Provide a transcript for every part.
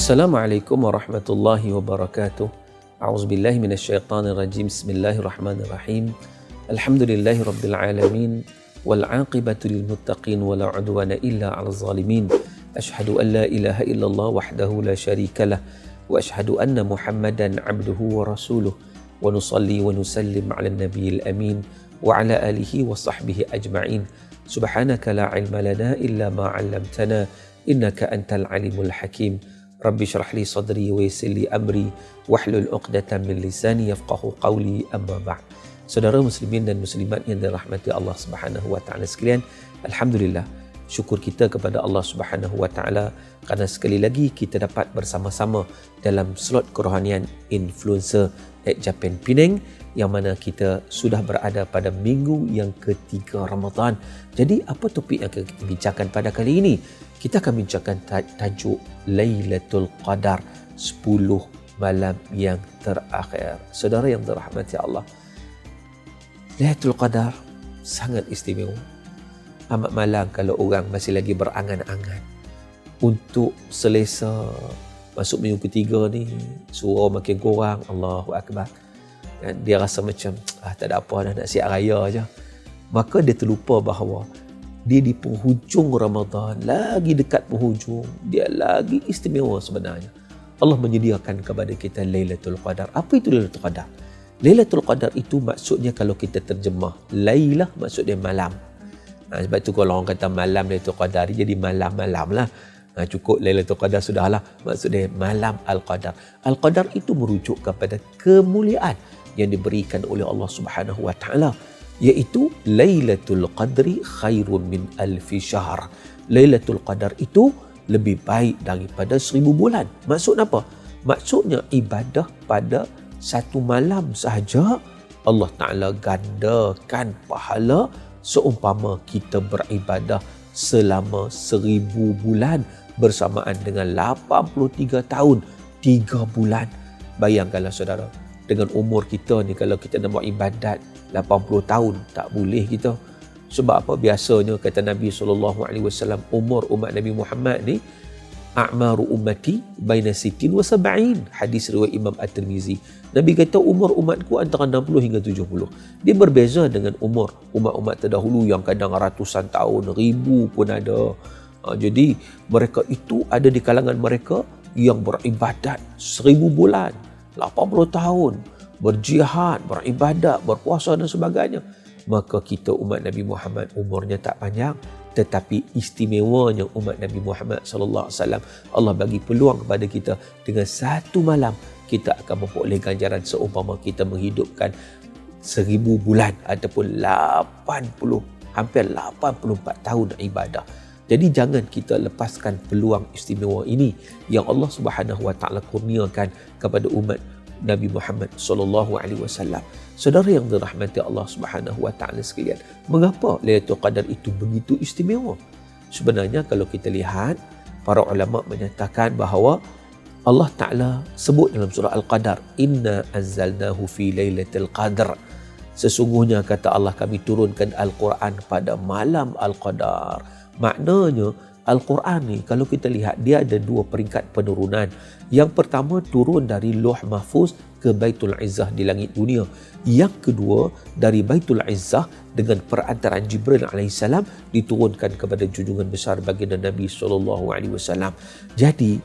السلام عليكم ورحمة الله وبركاته. أعوذ بالله من الشيطان الرجيم. بسم الله الرحمن الرحيم. الحمد لله رب العالمين والعاقبة للمتقين ولا عدوان إلا على الظالمين. أشهد أن لا إله إلا الله وحده لا شريك له وأشهد أن محمدا عبده ورسوله. ونصلي ونسلم على النبي الأمين وعلى آله وصحبه أجمعين. سبحانك لا علم لنا إلا ما علمتنا. إنك أنت العليم الحكيم. Rabbi syrah li sadri wa yassir li amri wahlul 'uqdatam min lisani yafqahu qawli amma ba'd. Saudara muslimin dan muslimat yang dirahmati Allah Subhanahu wa taala sekalian, alhamdulillah syukur kita kepada Allah Subhanahu wa taala kerana sekali lagi kita dapat bersama-sama dalam slot kerohanian influencer at Japan Penang yang mana kita sudah berada pada minggu yang ketiga Ramadan. Jadi apa topik yang akan kita bincangkan pada kali ini? Kita akan bincangkan tajuk Lailatul Qadar 10 malam yang terakhir. Saudara yang dirahmati Allah. Lailatul Qadar sangat istimewa. Amat malam kalau orang masih lagi berangan-angan untuk selesa masuk minggu ketiga ni suara makin kurang Allahu akbar dia rasa macam ah tak ada apa dah nak siap raya aja maka dia terlupa bahawa dia di penghujung Ramadan, lagi dekat penghujung, dia lagi istimewa sebenarnya. Allah menyediakan kepada kita Lailatul Qadar. Apa itu Lailatul Qadar? Lailatul Qadar itu maksudnya kalau kita terjemah, Lailah maksudnya malam. Ha, sebab itu kalau orang kata malam Lailatul Qadar, jadi malam-malam lah. Ha, cukup Lailatul Qadar sudahlah. Maksudnya malam Al-Qadar. Al-Qadar itu merujuk kepada kemuliaan yang diberikan oleh Allah Subhanahu Wa Taala iaitu Lailatul Qadri khairun min alfi syahr. Lailatul Qadar itu lebih baik daripada seribu bulan. Maksud apa? Maksudnya ibadah pada satu malam sahaja Allah Ta'ala gandakan pahala seumpama kita beribadah selama seribu bulan bersamaan dengan 83 tahun, tiga bulan. Bayangkanlah saudara, dengan umur kita ni kalau kita nak buat ibadat 80 tahun tak boleh kita. Sebab apa? Biasanya kata Nabi SAW umur umat Nabi Muhammad ni a'maru ummati baina sitin wa sab'in. Hadis riwayat Imam At-Tirmizi. Nabi kata umur umatku antara 60 hingga 70 dia berbeza dengan umur umat-umat terdahulu yang kadang ratusan tahun ribu pun ada. Ha, jadi mereka itu ada di kalangan mereka yang beribadat seribu bulan 80 tahun berjihad, beribadat, berpuasa dan sebagainya. Maka kita umat Nabi Muhammad umurnya tak panjang tetapi istimewanya umat Nabi Muhammad sallallahu alaihi wasallam Allah bagi peluang kepada kita dengan satu malam kita akan memperoleh ganjaran seumpama kita menghidupkan seribu bulan ataupun 80 hampir 84 tahun ibadah. Jadi jangan kita lepaskan peluang istimewa ini yang Allah Subhanahu Wa Taala kurniakan kepada umat Nabi Muhammad sallallahu alaihi wasallam. Saudara yang dirahmati Allah Subhanahu Wa Taala sekalian, mengapa Lailatul Qadar itu begitu istimewa? Sebenarnya kalau kita lihat para ulama menyatakan bahawa Allah Taala sebut dalam surah Al-Qadar, "Inna anzalnahu fi Lailatul Qadar." Sesungguhnya kata Allah kami turunkan Al-Quran pada malam Al-Qadar. Maknanya Al-Quran ni kalau kita lihat dia ada dua peringkat penurunan. Yang pertama turun dari Loh Mahfuz ke Baitul Izzah di langit dunia. Yang kedua dari Baitul Izzah dengan perantaraan Jibril AS diturunkan kepada junjungan besar baginda Nabi SAW. Jadi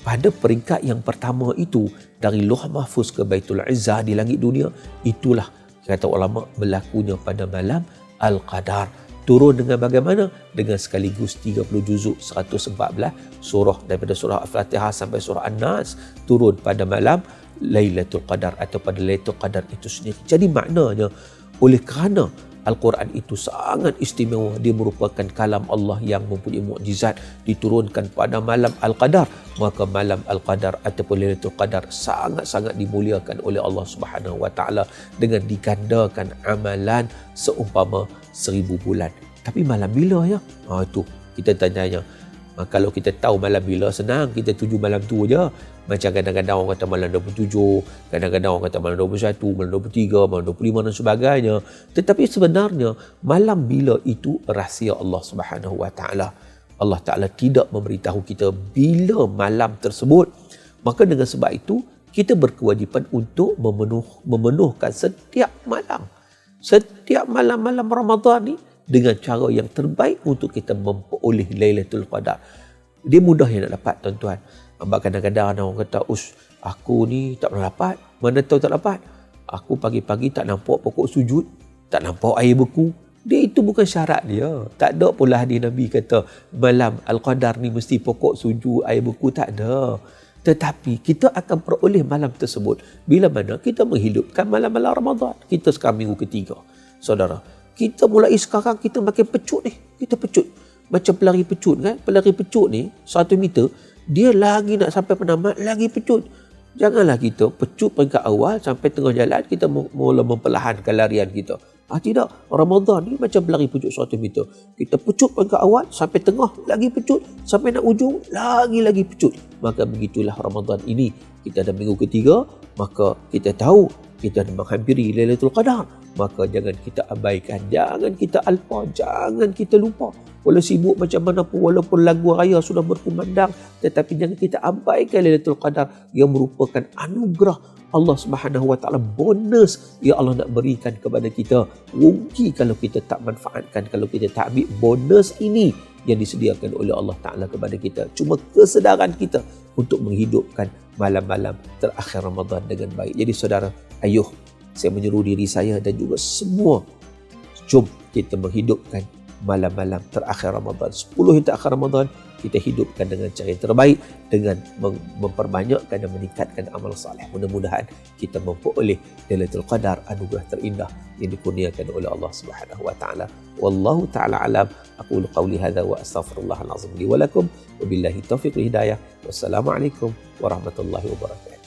pada peringkat yang pertama itu dari Loh Mahfuz ke Baitul Izzah di langit dunia itulah kata ulama berlakunya pada malam Al-Qadar turun dengan bagaimana? Dengan sekaligus 30 juzuk 114 surah daripada surah Al-Fatihah sampai surah An-Nas turun pada malam Lailatul Qadar atau pada Lailatul Qadar itu sendiri. Jadi maknanya oleh kerana Al-Quran itu sangat istimewa. Dia merupakan kalam Allah yang mempunyai mukjizat diturunkan pada malam Al-Qadar. Maka malam Al-Qadar ataupun Lailatul Qadar sangat-sangat dimuliakan oleh Allah Subhanahu Wa Taala dengan digandakan amalan seumpama seribu bulan. Tapi malam bila ya? Ha, itu kita tanya-tanya. Ha, kalau kita tahu malam bila senang kita tuju malam tu aja. Macam kadang-kadang orang kata malam 27, kadang-kadang orang kata malam 21, malam 23, malam 25 dan sebagainya. Tetapi sebenarnya malam bila itu rahsia Allah Subhanahu Wa Taala. Allah Ta'ala tidak memberitahu kita bila malam tersebut. Maka dengan sebab itu, kita berkewajipan untuk memenuh, memenuhkan setiap malam. Setiap malam-malam Ramadan ni dengan cara yang terbaik untuk kita memperoleh Lailatul Qadar. Dia mudah yang nak dapat tuan-tuan. Sebab kadang-kadang ada orang kata, Us, aku ni tak pernah dapat. Mana tahu tak dapat? Aku pagi-pagi tak nampak pokok sujud. Tak nampak air beku. Dia itu bukan syarat dia. Tak ada pula hadis Nabi kata malam Al-Qadar ni mesti pokok sujud, air beku. Tak ada. Tetapi kita akan peroleh malam tersebut bila mana kita menghidupkan malam-malam Ramadan. Kita sekarang minggu ketiga. Saudara, kita mulai sekarang kita makin pecut ni. Kita pecut. Macam pelari pecut kan. Pelari pecut ni, satu meter, dia lagi nak sampai penamat, lagi pecut. Janganlah kita pecut peringkat awal sampai tengah jalan, kita mula memperlahankan larian kita. Ah tidak, Ramadan ni macam berlari pucuk suatu meter. Kita pucuk ke awal sampai tengah lagi pucuk, sampai nak ujung lagi-lagi pucuk. Maka begitulah Ramadan ini. Kita ada minggu ketiga, maka kita tahu kita menghampiri Lailatul Qadar. Maka jangan kita abaikan, jangan kita alpa, jangan kita lupa. Walau sibuk macam mana pun, walaupun lagu raya sudah berkumandang, tetapi jangan kita abaikan Lailatul Qadar yang merupakan anugerah Allah Subhanahu Wa Taala bonus yang Allah nak berikan kepada kita. Rugi kalau kita tak manfaatkan, kalau kita tak ambil bonus ini yang disediakan oleh Allah Taala kepada kita. Cuma kesedaran kita untuk menghidupkan malam-malam terakhir Ramadan dengan baik. Jadi saudara, ayuh saya menyeru diri saya dan juga semua jom kita menghidupkan malam-malam terakhir Ramadan. 10 yang terakhir Ramadan kita hidupkan dengan cara yang terbaik dengan memperbanyakkan dan meningkatkan amal saleh. Mudah-mudahan kita memperoleh Lailatul Qadar anugerah terindah yang dikurniakan oleh Allah Subhanahu wa taala. Wallahu taala alam. Aku qauli hadza wa astaghfirullah alazim li wa lakum. Wabillahi taufiq hidayah. Wassalamualaikum warahmatullahi wabarakatuh.